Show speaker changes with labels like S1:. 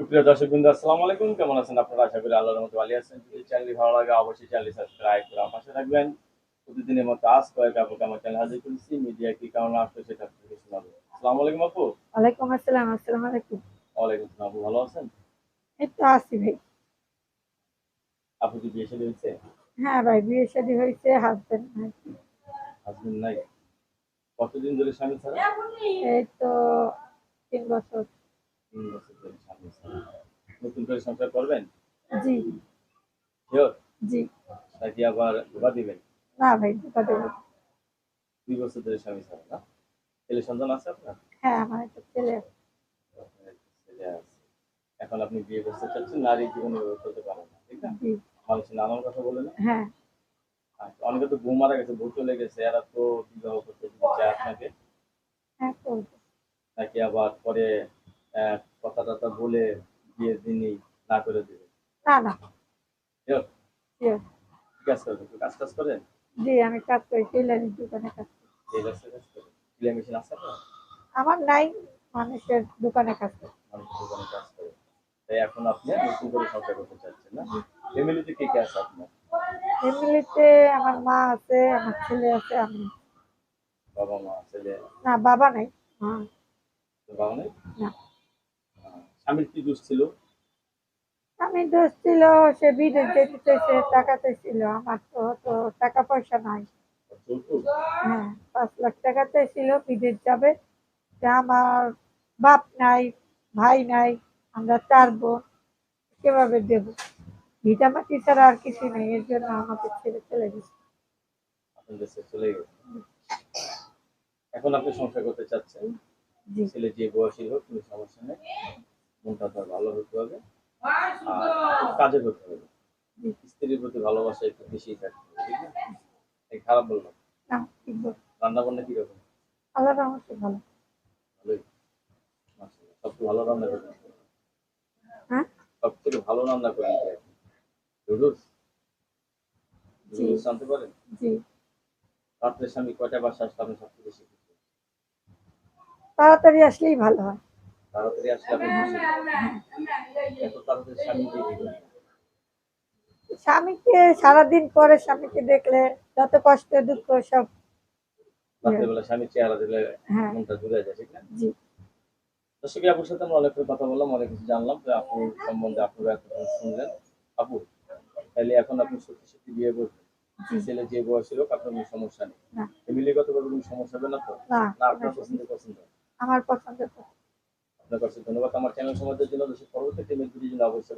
S1: সুপ্রিয় দর্শক বিন্দু আসসালামু আলাইকুম। কেমন আছেন আপনারা? আশা করি আল্লাহর মতো ভালো আছেন। যদি চ্যানেলটি ভালো লাগে অবশ্যই চ্যানেলটি সাবস্ক্রাইব করে পাশে থাকবেন। প্রতিদিনের মতো আজ কয়েক আপুকে আমার চ্যানেল হাজির করেছি। মিডিয়া কি কারণে আসলো সেটা আপনাকে শোনাবো। আসসালামু আলাইকুম আপু।
S2: ওয়ালাইকুম আসসালাম আসসালামু আলাইকুম।
S1: ওয়ালাইকুম আসসালাম আপু ভালো আছেন?
S2: এই তো আছি ভাই।
S1: আপু কি বিয়ে শাদী হয়েছে?
S2: হ্যাঁ ভাই বিয়ে শাদী হয়েছে হাজবেন্ড নাই।
S1: হাজবেন্ড নাই। কতদিন ধরে স্বামী ছাড়া?
S2: এই তো তিন বছর।
S1: তিন বছর ধরে স্বামী ছাড়া নতুন করে সংসার করবেন
S2: জি।
S1: শিওর?
S2: জি।
S1: নাকি আবার ধোকা দিবেন?
S2: না ভাই ধোকা দেবো।
S1: দুই বছর ধরে স্বামী ছাড়া না? ছেলে সন্তান আছে আপনার?
S2: হ্যাঁ আমার একটা ছেলে
S1: ছেলে আছে। এখন আপনি বিয়ে করতে চাচ্ছেন নারী জীবনে এভাবে চলতে পারে না ঠিক না? নানান কথা বলে না?
S2: হ্যাঁ।
S1: আচ্ছা, অনেকে তো বউ মারা গেছে বউ চলে গেছে এরা তো বিবাহ করতে চায় আপনাকে
S2: হ্যাঁ
S1: নাকি আবার পরে কথা টথা বলে বিয়ের দিনই না করে দেবে।
S2: না না।
S1: Sure?
S2: sure।
S1: কি কাজ কাজ করেন?
S2: জি আমি কাজ করি টেলারিং দোকানে কাজ করি।
S1: টেলার্সের কাজ করেন? সিলাই মেশিন আছে
S2: আমার নাই মানুষের দোকানে কাজ করি।
S1: মানুষ দোকানে কাজ করে তাই এখন আপনি নতুন করে সংসার করতে চাচ্ছেন না? ফ্যামিলিতে কে কে আছে আপনার?
S2: ফ্যামিলিতে আমার মা আছে আমার ছেলে আছে আমি।
S1: বাবা মা ছেলে?
S2: না বাবা নাই। হ্যাঁ
S1: বাবা নেই?
S2: না।
S1: স্বামীর কি দোষ ছিল?
S2: আমি দোষ ছিল সে বিদেশ যেতে চাইছে টাকা চাইছিল আমার তো তো টাকা পয়সা নাই হ্যাঁ পাঁচ লাখ টাকা চাইছিল বিদেশ যাবে। আমার বাপ নাই ভাই নাই আমরা চার বোন কীভাবে দেব? ভিটামাটি ছাড়া আর কিছু নেই এর জন্য আমাকে ছেড়ে চলে গেছে।
S1: চলে গেছে। এখন আপনি সংসার করতে চাচ্ছেন? ছেলে যে বয়সী হোক কোনো সমস্যা নেই? মনটা তার ভালো হতে হবে। আর কাজে করতে হবে। স্ত্রীর প্রতি ভালোবাসা একটু বেশি থাকতে হবে ঠিক এই খারাপ বললাম রান্না বান্না কীরকম?
S2: আল্লাহ রহমতে ভালো।
S1: ভালোই। মাশাআল্লাহ। ভালো রান্না করেন
S2: হ্যাঁ?
S1: সবচেয়ে ভালো রান্না করেন নুডলস?
S2: জি।
S1: নুডলস জানতে পারেন?
S2: জি।
S1: রাত্রে স্বামী কয়টা বাসা আসলে আপনি সবচেয়ে বেশি
S2: তাড়াতাড়ি আসলেই ভালো হয়।
S1: তাড়াতাড়ি আসলে এত তাড়াতাড়ি স্বামী দিয়ে
S2: স্বামীকে সারাদিন পরে স্বামীকে দেখলে যত কষ্ট দুঃখ সব
S1: রাত্রেবেলা স্বামীর চেহারা দিলে
S2: হ্যাঁ।
S1: মনটা জুড়ে যায় ঠিক না?
S2: জি।
S1: দর্শক আপুর সাথে আমরা অনেক কথা বললাম অনেক কিছু জানলাম তো আপুর সম্বন্ধে শুনলেন। আপু তাহলে এখন আপনি সত্যি সত্যি বিয়ে করবেন। ছেলে যে বয়স ছিল আপনার কোনো সমস্যা নেই। ফ্যামিলিগত কোনো সমস্যা হবে না তো?
S2: না।
S1: আপনার পছন্দ পছন্দ?
S2: আমার পছন্দের
S1: কাছে ধন্যবাদ। আমার চ্যানেল সমাজের জন্য দর্শক পরবর্তী টিমের জন্য অবশ্যই